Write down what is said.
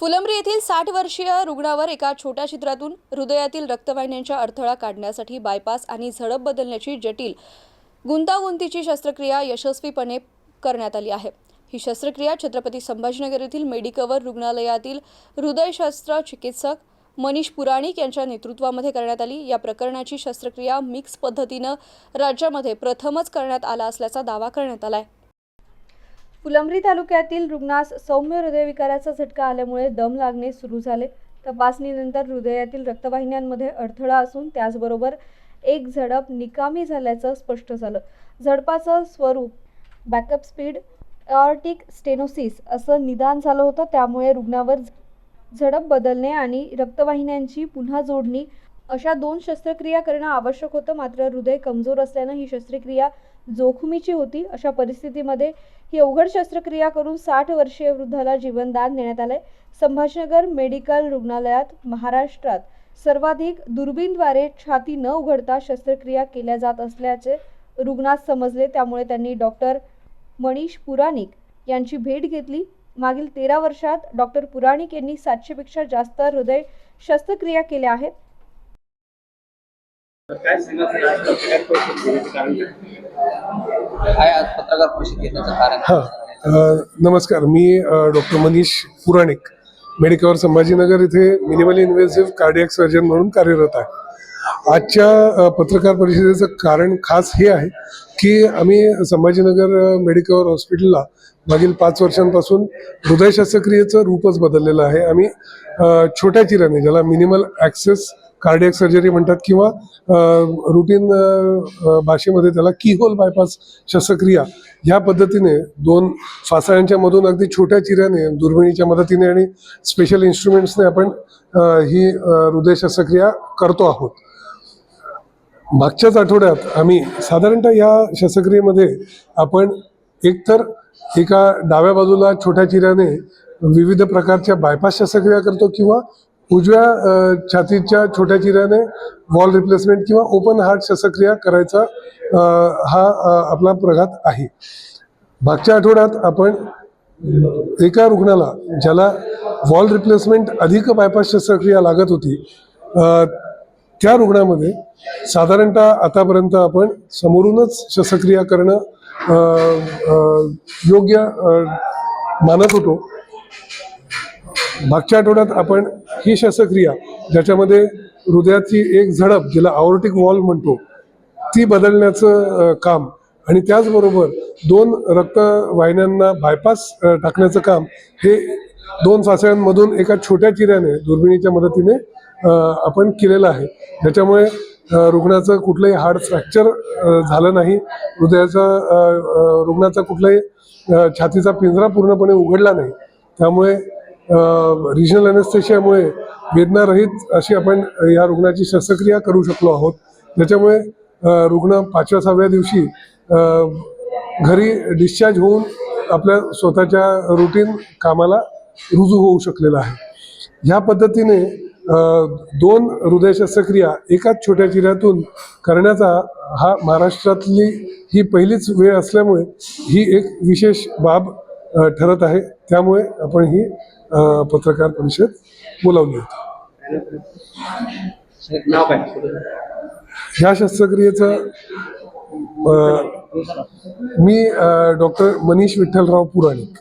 फुलंब्री येथील साठ वर्षीय रुग्णावर एका छोट्या छिद्रातून हृदयातील रक्तवाहिन्यांच्या अडथळा काढण्यासाठी बायपास आणि झडप बदलण्याची जटिल गुंतागुंतीची शस्त्रक्रिया यशस्वीपणे करण्यात आली आहे. ही शस्त्रक्रिया छत्रपती संभाजीनगर येथील मेडिकवर रुग्णालयातील हृदयशस्त्र चिकित्सक मनीष पुराणिक यांच्या नेतृत्वामध्ये करण्यात आली. या प्रकरणाची शस्त्रक्रिया मिक्स पद्धतीनं राज्यामध्ये प्रथमच करण्यात आला असल्याचा दावा करण्यात आला आहे फुलंब्री तालुक्यातील रुग्णास सौम्य हृदयविकाराचा झटका आल्यामुळे दम लागणे सुरू झाले. तपासणीनंतर हृदयातील रक्तवाहिन्यांमध्ये अडथळा असून त्याचबरोबर एक झडप निकामी झाल्याचं स्पष्ट झालं. झडपाचं स्वरूप बॅकअप स्पीड एऑर्टिक स्टेनोसिस असं निदान झालं होतं. त्यामुळे रुग्णावर झडप बदलणे आणि रक्तवाहिन्यांची पुन्हा जोडणी अशा दोन शस्त्रक्रिया करणं आवश्यक होतं. मात्र हृदय कमजोर असल्यानं ही शस्त्रक्रिया जोखमीची होती. अशा परिस्थितीमध्ये ही अवघड शस्त्रक्रिया करून साठ वर्षीय वृद्धाला जीवनदान देण्यात आलंय. संभाजीनगर मेडिकल रुग्णालयात महाराष्ट्रात सर्वाधिक दुर्बीणद्वारे छाती न उघडता शस्त्रक्रिया केल्या जात असल्याचे रुग्णास समजले. त्यामुळे त्यांनी डॉक्टर मनीष पुराणिक यांची भेट घेतली. मागील तेरा वर्षात डॉक्टर पुराणिक यांनी सातशेपेक्षा जास्त हृदय शस्त्रक्रिया केल्या आहेत. काय आज पत्रकार परिषद घेण्याचं कारण? हां. नमस्कार. मी डॉक्टर मनीष पुराणिक मेडिकवर संभाजीनगर इथे मिनिमल इन्व्हेसिव्ह कार्डियक सर्जन म्हणून कार्यरत आहे. आजच्या पत्रकार परिषदेचं कारण खास हे आहे की आम्ही संभाजीनगर मेडिकवर हॉस्पिटलला मागील पाच वर्षांपासून हृदय शस्त्रक्रियेचं रूपच बदललेलं आहे. आम्ही छोट्या चिराने ज्याला मिनिमल ॲक्सेस कार्डियक सर्जरी म्हणतात किंवा रुटीन भाषेमध्ये त्याला कीहोल बायपास शस्त्रक्रिया ह्या पद्धतीने दोन फासाळ्यांच्या मधून अगदी छोट्या चिऱ्याने दुर्बिणीच्या मदतीने आणि स्पेशल इन्स्ट्रुमेंट्सने आपण ही हृदय शस्त्रक्रिया करतो आहोत. मागच्याच आठवड्यात आम्ही साधारणतः या शस्त्रक्रियेमध्ये आपण एकतर एका डाव्या बाजूला छोट्या चिऱ्याने विविध प्रकारच्या बायपास शस्त्रक्रिया करतो किंवा उजव्या छातीच्या छोट्या चिऱ्याने वॉल रिप्लेसमेंट किंवा ओपन हार्ट शस्त्रक्रिया करायचा हा आपला प्रघात आहे. मागच्या आठवड्यात आपण एका रुग्णाला ज्याला वॉल रिप्लेसमेंट अधिक बायपास शस्त्रक्रिया लागत होती त्या रुग्णामध्ये साधारणतः आतापर्यंत आपण समोरूनच शस्त्रक्रिया करणं योग्य मानत होतो. मागच्या आठवड्यात आपण ही शस्त्रक्रिया ज्याच्यामध्ये हृदयाची एक झडप जिला आवर्टिक वॉल म्हणतो ती बदलण्याचं काम आणि त्याचबरोबर दोन रक्तवाहिन्यांना बायपास टाकण्याचं काम हे दोन सासळ्यांमधून एका छोट्या चिऱ्याने दुर्बिणीच्या मदतीने आपण केलेलं आहे. ज्याच्यामुळे रुग्णाचं कुठलंही हार्ट फ्रॅक्चर झालं नाही हृदयाचा रुग्णाचा कुठलाही छातीचा पिंजरा पूर्णपणे उघडला नाही. त्यामुळे रिजनल अनेस्थेशियामुळे वेदनारहित अशी आपण या रुग्णाची शस्त्रक्रिया करू शकलो आहोत. त्याच्यामुळे रुग्ण पाचव्या सहाव्या दिवशी घरी डिस्चार्ज होऊन आपल्या स्वतःच्या रुटीन कामाला रुजू होऊ शकलेला आहे. ह्या पद्धतीने दोन हृदय शस्त्रक्रिया एकाच छोट्या चिऱ्यातून करण्याचा हा महाराष्ट्रातली ही पहिलीच वेळ असल्यामुळे ही एक विशेष बाब ठरत आहे. त्यामुळे आपण ही पत्रकार परिषद बोलावली होती ह्या शस्त्रक्रियेचं मी डॉक्टर मनीष विठ्ठलराव पुराणिक.